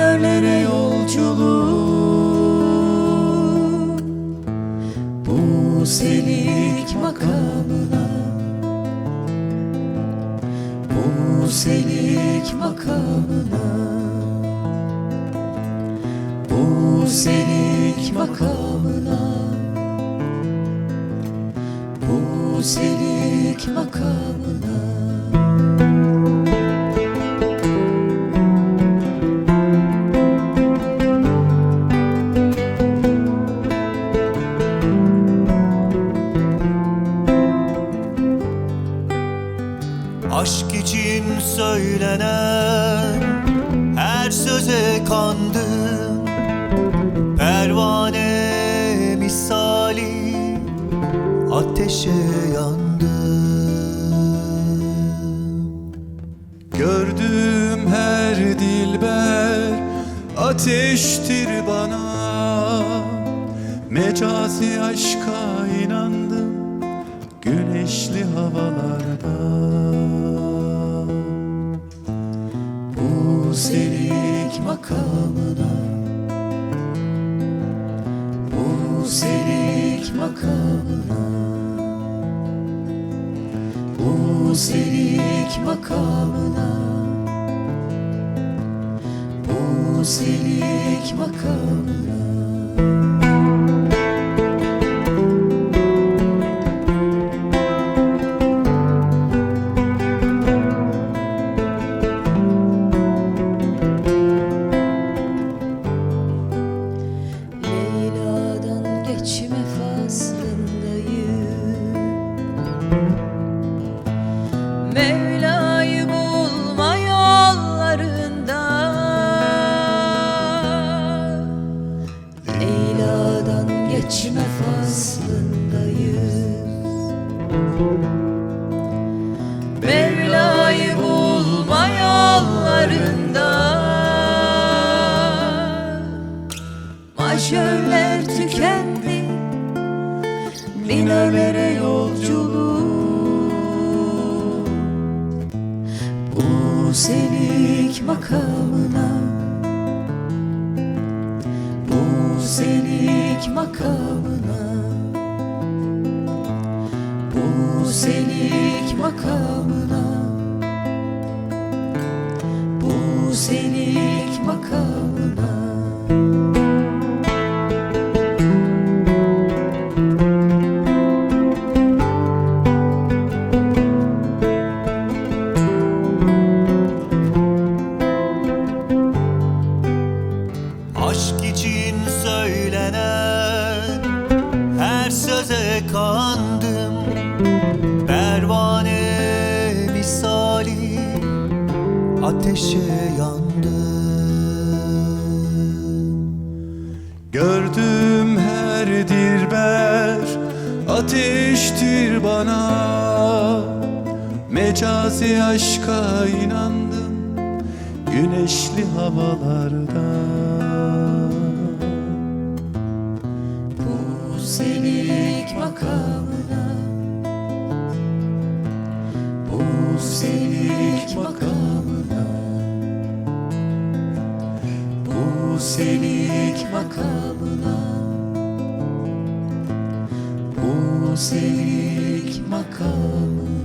Minörlere yolculuk. Bu selik makamına. Bu selik makamına. Bu selik makamına. Bu selik makamına Aşk için söylenen her söze kandım. Pervane misali ateşe yandım. Gördüğüm her dilber ateştir bana. Mecazi aşka inandım güneşli havalarda Bu selik makamına. Bu selik makamına. Bu selik makamına. Bu selik makamına Mevla'yı bulma yollarında. Leyla'dan geçme faslındayım Minörlere yolculuk. Bu selik makamına. Bu selik makamına. Bu selik makamına. Bu selik makamına Aşk için söylenen her söze kandım. Pervane misali ateşe yandım. Gördüğüm her dilber ateştir bana. Mecazi aşka inandım güneşli havalarda selik makamına. Bu selik makamına. Bu selik makamına. Bu selik makamına